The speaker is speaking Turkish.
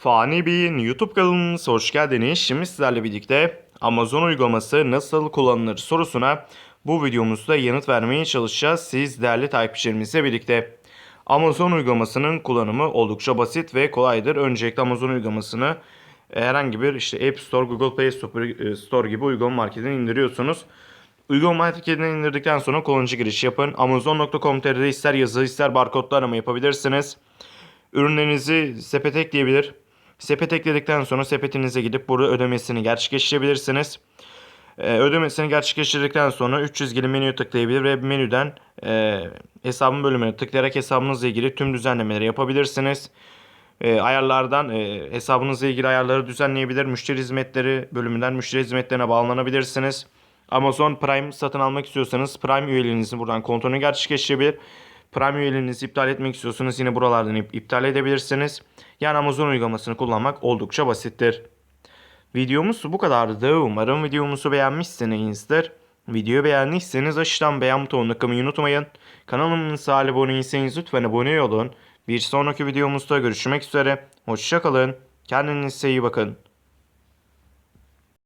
Fani Bey'in YouTube kanalımıza hoş geldiniz. Şimdi sizlerle birlikte Amazon uygulaması nasıl kullanılır sorusuna bu videomuzda yanıt vermeye çalışacağız. Siz değerli takipçilerimizle birlikte. Amazon uygulamasının kullanımı oldukça basit ve kolaydır. Öncelikle Amazon uygulamasını e, herhangi bir işte App Store, Google Play Store, e, Store gibi uygulama marketinden indiriyorsunuz. Uygulama marketinden indirdikten sonra kullanıcı giriş yapın. Amazon.com.tr'de ister yazı ister barkodlu arama yapabilirsiniz. Ürünlerinizi sepete ekleyebilir. Sepet ekledikten sonra sepetinize gidip burada ödemesini gerçekleştirebilirsiniz. Ee, ödemesini gerçekleştirdikten sonra 3 çizgili menüye tıklayabilir ve menüden e, hesabın bölümüne tıklayarak hesabınızla ilgili tüm düzenlemeleri yapabilirsiniz. E, ayarlardan e, hesabınızla ilgili ayarları düzenleyebilir. Müşteri hizmetleri bölümünden müşteri hizmetlerine bağlanabilirsiniz. Amazon Prime satın almak istiyorsanız Prime üyeliğinizi buradan kontrolünü gerçekleştirebilir. Prime üyeliğinizi iptal etmek istiyorsanız yine buralardan ip- iptal edebilirsiniz. Yani Amazon uygulamasını kullanmak oldukça basittir. Videomuz bu kadardı. Umarım videomuzu beğenmişsinizdir. Videoyu beğendiyseniz aşağıdan beğen butonuna kılmayı unutmayın. Kanalımıza abone değilseniz lütfen abone olun. Bir sonraki videomuzda görüşmek üzere. Hoşçakalın. Kendinize iyi bakın.